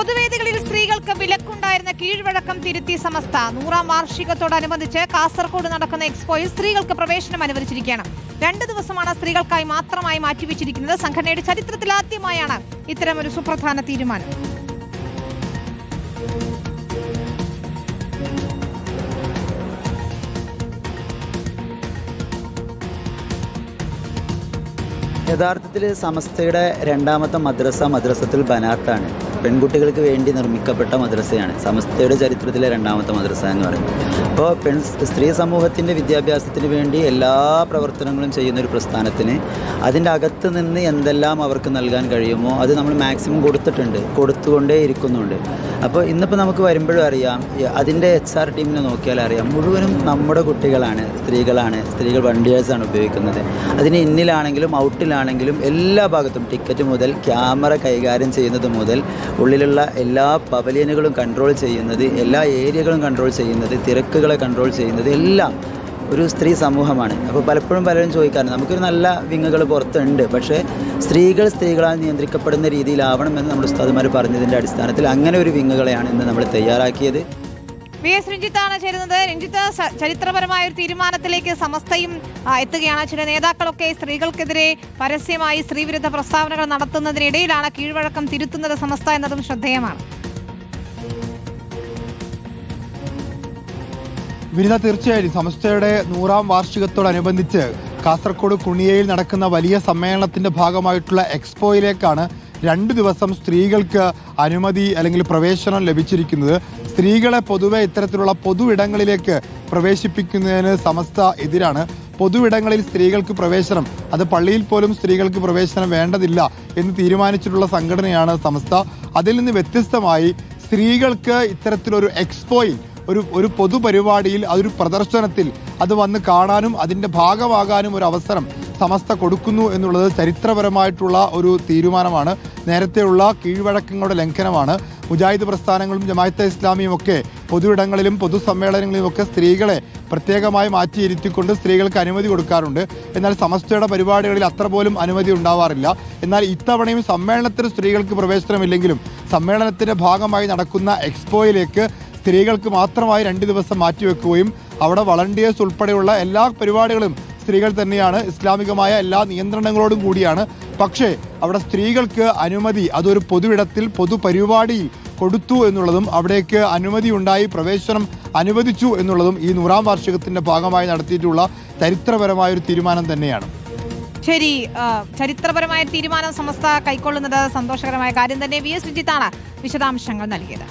പൊതുവേദികളിൽ സ്ത്രീകൾക്ക് വിലക്കുണ്ടായിരുന്ന കീഴ്വഴക്കം തിരുത്തി സമസ്ത. നൂറാം വാർഷികത്തോടനുബന്ധിച്ച് കാസർഗോഡ് നടക്കുന്ന എക്സ്പോയിൽ സ്ത്രീകൾക്ക് പ്രവേശനം അനുവദിച്ചിരിക്കുകയാണ്. രണ്ട് ദിവസമാണ് സ്ത്രീകൾക്കായി മാത്രമായി മാറ്റിവെച്ചിരിക്കുന്നത്. സംഘടനയുടെ ചരിത്രത്തിൽ ആദ്യമായാണ് ഇത്തരമൊരു സുപ്രധാന തീരുമാനം. യഥാർത്ഥത്തിൽ സമസ്തയുടെ രണ്ടാമത്തെ മദ്രസ മദ്രസത്തിൽ ബനാത്താണ്. പെൺകുട്ടികൾക്ക് വേണ്ടി നിർമ്മിക്കപ്പെട്ട മദ്രസയാണ്. സമസ്തയുടെ ചരിത്രത്തിലെ രണ്ടാമത്തെ മദ്രസ എന്ന് പറയുന്നത്. അപ്പോൾ പെൺ സ്ത്രീ സമൂഹത്തിന്റെ വിദ്യാഭ്യാസത്തിന് വേണ്ടി എല്ലാ പ്രവർത്തനങ്ങളും ചെയ്യുന്ന ഒരു പ്രസ്ഥാനത്തിന് അതിന്റെ അകത്ത് നിന്ന് എന്തെല്ലാം അവർക്ക് നൽകാൻ കഴിയുമോ അത് നമ്മൾ മാക്സിമം കൊടുത്തിട്ടുണ്ട് കൊടുത്തുകൊണ്ടേ ഇരിക്കുന്നുണ്ട്. അപ്പോൾ ഇന്നിപ്പോൾ നമുക്ക് വരുമ്പോഴും അറിയാം അതിന്റെ എച്ച് ആർ ടീമിനെ നോക്കിയാൽ അറിയാം മുഴുവനും നമ്മുടെ കുട്ടികളാണ് സ്ത്രീകളാണ് സ്ത്രീകൾ വണ്ടിയേഴ്സാണ് ഉപയോഗിക്കുന്നത്. അതിന് ഇന്നിലാണെങ്കിലും ഔട്ടിലാണെങ്കിലും എല്ലാ ഭാഗത്തും ടിക്കറ്റ് മുതൽ ക്യാമറ കൈകാര്യം ചെയ്യുന്നത് മുതൽ ഉള്ളിലുള്ള എല്ലാ പവലിയനുകളും കൺട്രോൾ ചെയ്യുന്നത് എല്ലാ ഏരിയകളും കൺട്രോൾ ചെയ്യുന്നത് തിരക്കുകളെ കൺട്രോൾ ചെയ്യുന്നത് എല്ലാം ഒരു സ്ത്രീ സമൂഹമാണ്. അപ്പോൾ പലപ്പോഴും പലരും ചോദിക്കാറുണ്ട് നമുക്കൊരു നല്ല വിങ്ങുകൾ പുറത്തുണ്ട് പക്ഷേ സ്ത്രീകൾ സ്ത്രീകളാൽ നിയന്ത്രിക്കപ്പെടുന്ന രീതിയിലാവണമെന്ന് നമ്മുടെ ഉസ്താദുമാർ പറഞ്ഞതിന്റെ അടിസ്ഥാനത്തിൽ അങ്ങനെ ഒരു വിങ്ങുകളെയാണ് ഇന്ന് നമ്മൾ തയ്യാറാക്കിയത്. വി എസ് രഞ്ജിത്താണ് ചേരുന്നത്. രഞ്ജിത്ത് ചരിത്രപരമായ ഒരു തീരുമാനത്തിലേക്ക് സമസ്തയും എത്തുകയാണ്. ചില നേതാക്കളൊക്കെ സ്ത്രീകൾക്കെതിരെ പരസ്യമായി സ്ത്രീവിരുദ്ധ പ്രസ്താവനകൾ നടത്തുന്നതിനിടയിലാണ് കീഴ്വഴക്കം തിരുത്തുന്നത് സമസ്ത എന്നതും ശ്രദ്ധേയമാണ്. വിനിത തീർച്ചയായും സമസ്തയുടെ നൂറാം വാർഷികത്തോടനുബന്ധിച്ച് കാസർഗോഡ് കുണിയയിൽ നടക്കുന്ന വലിയ സമ്മേളനത്തിന്റെ ഭാഗമായിട്ടുള്ള എക്സ്പോയിലേക്കാണ് രണ്ട് ദിവസം സ്ത്രീകൾക്ക് അനുമതി അല്ലെങ്കിൽ പ്രവേശനം ലഭിച്ചിരിക്കുന്നത്. സ്ത്രീകളെ പൊതുവെ ഇത്തരത്തിലുള്ള പൊതു ഇടങ്ങളിലേക്ക് പ്രവേശിപ്പിക്കുന്നതിന് സമസ്ത എതിരാണ്. പൊതുവിടങ്ങളിൽ സ്ത്രീകൾക്ക് പ്രവേശനം അത് പള്ളിയിൽ പോലും സ്ത്രീകൾക്ക് പ്രവേശനം വേണ്ടതില്ല എന്ന് തീരുമാനിച്ചിട്ടുള്ള സംഘടനയാണ് സമസ്ത. അതിൽ നിന്ന് വ്യത്യസ്തമായി സ്ത്രീകൾക്ക് ഇത്തരത്തിലൊരു എക്സ്പോയിൽ ഒരു ഒരു പൊതുപരിപാടിയിൽ അതൊരു പ്രദർശനത്തിൽ അത് വന്ന് കാണാനും അതിന്റെ ഭാഗമാകാനും ഒരു അവസരം സമസ്ത കൊടുക്കുന്നു എന്നുള്ളത് ചരിത്രപരമായിട്ടുള്ള ഒരു തീരുമാനമാണ്. നേരത്തെയുള്ള കീഴ്വഴക്കങ്ങളുടെ ലംഘനമാണ്. മുജാഹിദ് പ്രസ്ഥാനങ്ങളും ജമാഅത്തെ ഇസ്ലാമിയും ഒക്കെ പൊതുവിടങ്ങളിലും പൊതുസമ്മേളനങ്ങളിലും ഒക്കെ സ്ത്രീകളെ പ്രത്യേകമായി മാറ്റിയിരുത്തിക്കൊണ്ട് സ്ത്രീകൾക്ക് അനുമതി കൊടുക്കാറുണ്ട്. എന്നാൽ സമസ്തയുടെ പരിപാടികളിൽ അത്ര പോലും അനുമതി ഉണ്ടാവാറില്ല. എന്നാൽ ഇത്തവണയും സമ്മേളനത്തിന് സ്ത്രീകൾക്ക് പ്രവേശനമില്ലെങ്കിലും സമ്മേളനത്തിന്റെ ഭാഗമായി നടക്കുന്ന എക്സ്പോയിലേക്ക് സ്ത്രീകൾക്ക് മാത്രമായി രണ്ട് ദിവസം മാറ്റിവെക്കുകയും അവിടെ വളണ്ടിയേഴ്സ് ഉൾപ്പെടെയുള്ള എല്ലാ പരിപാടികളും സ്ത്രീകൾ തന്നെയാണ് ഇസ്ലാമികമായ എല്ലാ നിയന്ത്രണങ്ങളോടും കൂടിയാണ്. പക്ഷേ അവിടെ സ്ത്രീകൾക്ക് അനുമതി അതൊരു പൊതുവിടത്തിൽ പൊതുപരിപാടിയിൽ കൊടുത്തു എന്നുള്ളതും അവിടേക്ക് അനുമതി ഉണ്ടായി പ്രവേശനം അനുവദിച്ചു എന്നുള്ളതും ഈ നൂറാം വാർഷികത്തിന്റെ ഭാഗമായി നടത്തിയിട്ടുള്ള ചരിത്രപരമായ ഒരു തീരുമാനം തന്നെയാണ്. ശരി ചരിത്രപരമായ തീരുമാനം സമസ്ത കൈക്കൊള്ളുന്നത് സന്തോഷകരമായ കാര്യം തന്നെ. V S. രഞ്ജിത്താണ് വിശദാംശങ്ങൾ നൽകിയത്.